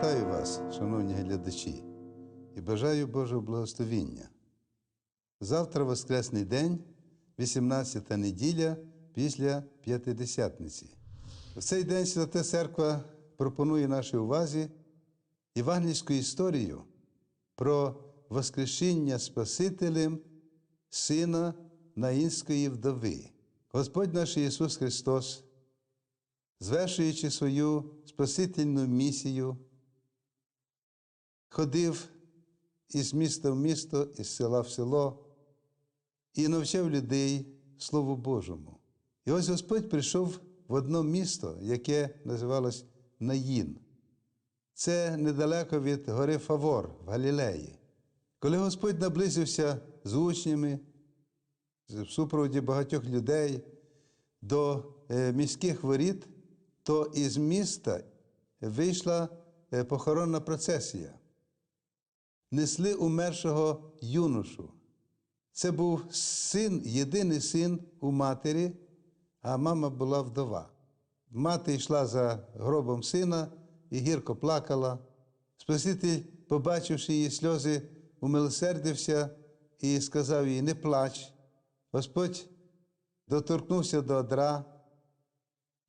Вітаю вас, шановні глядачі, і бажаю Божого благословіння. Завтра Воскресний день, 18 неділя після П'ятидесятниці. В цей день Свята Церква пропонує нашій увазі євангельську історію про Воскрешіння Спасителем Сина Наїнської вдови. Господь наш Ісус Христос, звершуючи свою спасительну місію, ходив із міста в місто, із села в село і навчав людей Слову Божому. І ось Господь прийшов в одно місто, яке називалось Наїн. Це недалеко від гори Фавор в Галілеї. Коли Господь наблизився з учнями, в супроводі багатьох людей до е, міських воріт, то із міста вийшла е, похоронна процесія. Несли умершого юношу. Це був син, єдиний син у матері, а мама була вдова. Мати йшла за гробом сина і гірко плакала. Спаситель, побачивши її сльози, умилосердився і сказав їй: не плач. Господь доторкнувся до одра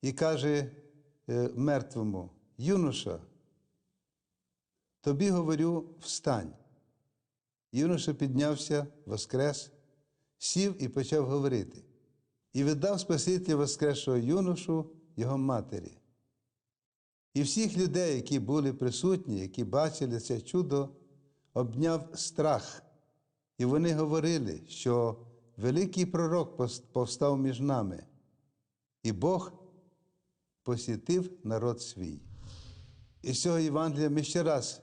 і каже е, мертвому: Юноша, тобі говорю, встань. Юноша піднявся, воскрес, сів і почав говорити. І віддав Спасителя воскресшого юношу його матері. І всіх людей, які були присутні, які бачили це чудо, обняв страх. І вони говорили, що великий пророк повстав між нами, і Бог посітив народ свій. І з цього Євангелія ми ще раз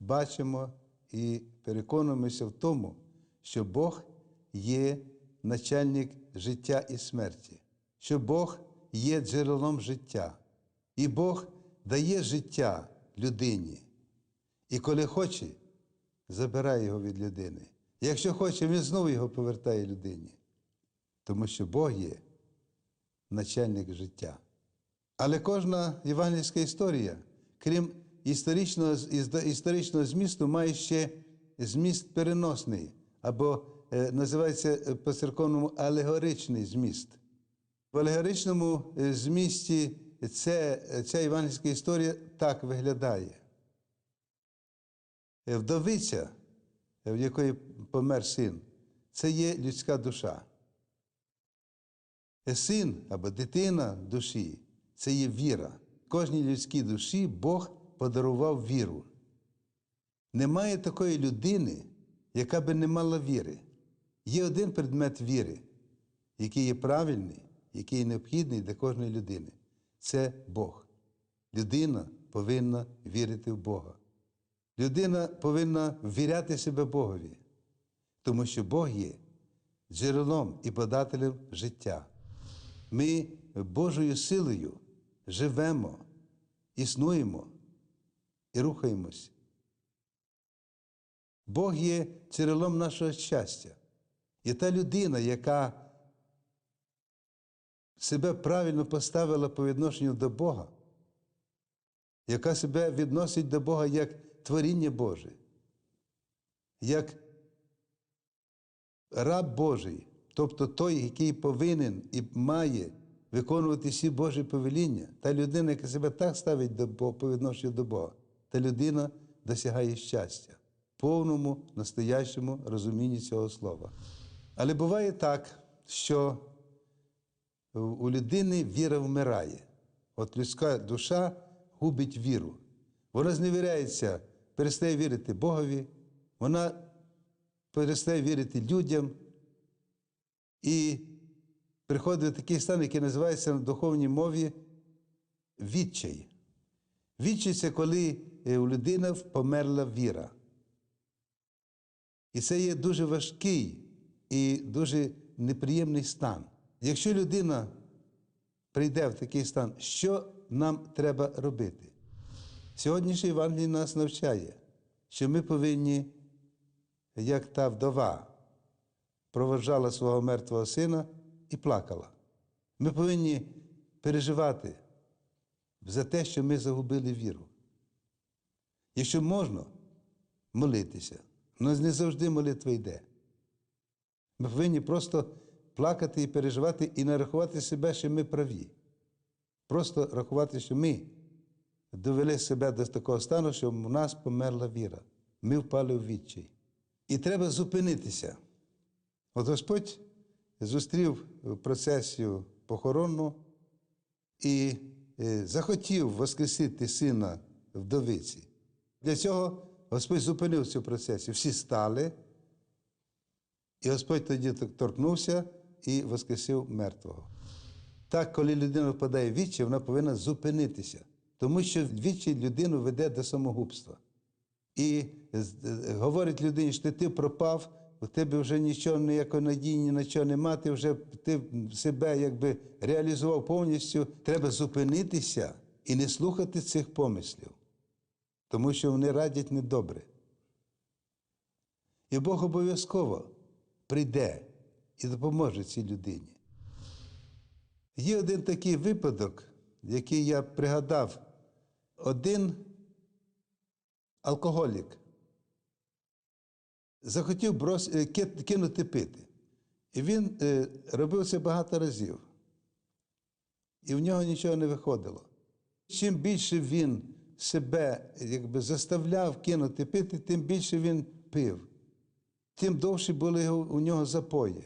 бачимо і переконуємося в тому, що Бог є начальник життя і смерті, що Бог є джерелом життя, і Бог дає життя людині. І коли хоче, забирає його від людини. Якщо хоче, він знову його повертає людині. Тому що Бог є начальник життя. Але кожна євангельська історія, крім історичного історичного змісту, має ще зміст переносний, або е, називається по церковному алегоричний зміст. В алегоричному е, змісті це, ця євангельська історія так виглядає. Е, вдовиця, в якої помер син, це є людська душа. Син або дитина душі це є віра. Кожній людській душі Бог подарував віру. Немає такої людини, яка би не мала віри. Є один предмет віри, який є правильний, який необхідний для кожної людини. Це Бог. Людина повинна вірити в Бога. Людина повинна ввіряти себе Богові, тому що Бог є джерелом і подателем життя. Ми Божою силою живемо, існуємо і рухаємось. Бог є джерелом нашого щастя. І та людина, яка себе правильно поставила по відношенню до Бога, яка себе відносить до Бога як творіння Боже, як раб Божий, тобто той, який повинен і має виконувати всі Божі повеління, та людина, яка себе так ставить до, по відношенню до Бога, та людина досягає щастя, повному настоящому розумінні цього слова. Але буває так, що у людини віра вмирає. От людська душа губить віру. Вона зневіряється, перестає вірити Богові, вона перестає вірити людям. І приходить такий стан, який називається на духовній мові відчай. Відчай це коли е, у людини померла віра. І це є дуже важкий і дуже неприємний стан. Якщо людина прийде в такий стан, що нам треба робити? Сьогоднішній Євангелій нас навчає, що ми повинні, як та вдова, проводжала свого мертвого сина і плакала. Ми повинні переживати за те, що ми загубили віру. Якщо можна, молитися. Але не завжди молитва йде. Ми повинні просто плакати і переживати і не рахувати себе, що ми праві. Просто рахувати, що ми довели себе до такого стану, що в нас померла віра. Ми впали в відчай. І треба зупинитися. От Господь зустрів процесію похоронну і е, захотів воскресити сина вдовиці. Для цього Господь зупинив цю процесію. Всі стали, і Господь тоді торкнувся і воскресив мертвого. Так, коли людина впадає в відчай, вона повинна зупинитися, тому що відчай людину веде до самогубства. І е, говорить людині, що ти пропав, у тебе вже нічого, ніякої надії, ні на чого нема, ти вже ти себе якби реалізував повністю. Треба зупинитися і не слухати цих помислів, тому що вони радять недобре. І Бог обов'язково прийде і допоможе цій людині. Є один такий випадок, який я пригадав. Один алкоголік захотів брос... е, кинути пити. І він е, робив це багато разів. І в нього нічого не виходило. Чим більше він себе якби, заставляв кинути пити, тим більше він пив, тим довше були у нього запої.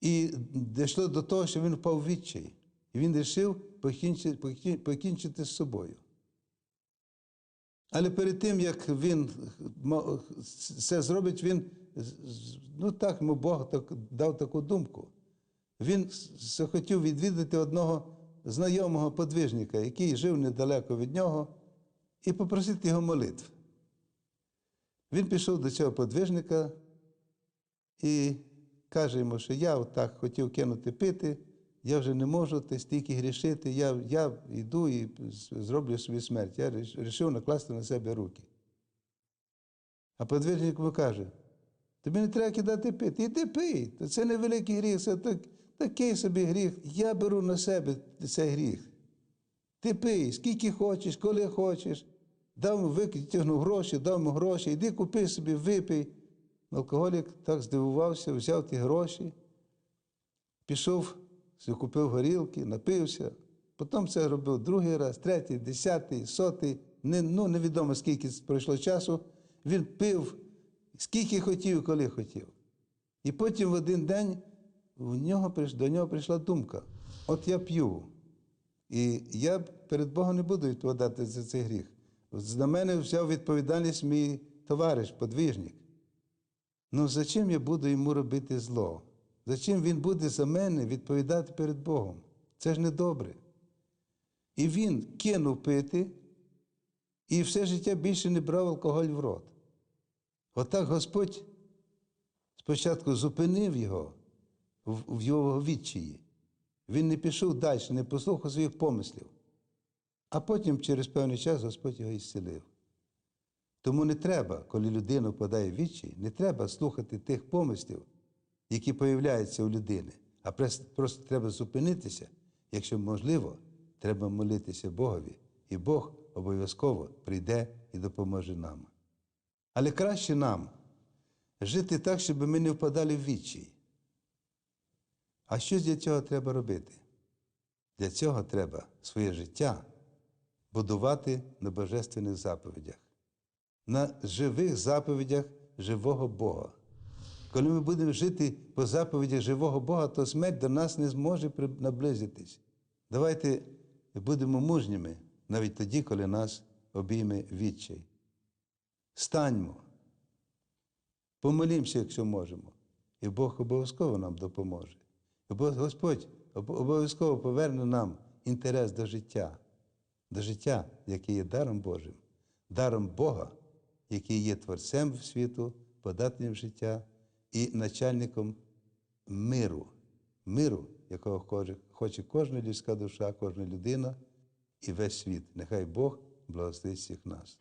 І дійшло до того, що він впав в відчай. І він вирішив покінчити, покінчити з собою. Але перед тим, як він це зробить, він ну так йому Бог так, дав таку думку. Він захотів відвідати одного знайомого подвижника, який жив недалеко від нього, і попросити його молитв. Він пішов до цього подвижника і каже йому, що я отак хотів кинути пити, я вже не можу ти стільки грішити, я, я йду і зроблю собі смерть. Я вирішив накласти на себе руки. А подвижник йому каже: тобі не треба кидати пити, іди пий. То це не великий гріх, це так, такий собі гріх. Я беру на себе цей гріх. Ти пий, скільки хочеш, коли хочеш. Дав йому витягнув гроші, дав гроші, іди купи собі, випий. Алкоголік так здивувався, взяв ті гроші, пішов, купив горілки, напився. Потім це робив другий раз, третій, десятий, сотий. Не, ну, невідомо скільки пройшло часу. Він пив, скільки хотів, коли хотів. І потім в один день в нього, до нього прийшла думка: от я п'ю, і я перед Богом не буду відповідати за цей гріх. На мене взяв відповідальність мій товариш, подвижник. Ну зачем я буду йому робити зло? Зачем він буде за мене відповідати перед Богом? Це ж не добре. І він кинув пити і все життя більше не брав алкоголь в рот. Отак Господь спочатку зупинив його в, його відчаї. Він не пішов далі, не послухав своїх помислів. А потім через певний час Господь його ісцелив. Тому не треба, коли людина впадає в відчай, не треба слухати тих помислів, які появляються у людини, а просто треба зупинитися. Якщо можливо, треба молитися Богові, і Бог обов'язково прийде і допоможе нам. Але краще нам жити так, щоб ми не впадали в відчай. А що для цього треба робити? Для цього треба своє життя будувати на божественних заповідях, на живих заповідях живого Бога. Коли ми будемо жити по заповідях живого Бога, то смерть до нас не зможе наблизитись. Давайте будемо мужніми навіть тоді, коли нас обійме відчай. Станьмо, помолімося, якщо можемо, і Бог обов'язково нам допоможе. Господь обов'язково поверне нам інтерес до життя, до життя, яке є даром Божим, даром Бога, який є творцем світу, подателем життя і начальником миру, миру, якого хоче кожна людська душа, кожна людина і весь світ. Нехай Бог благословить всіх нас.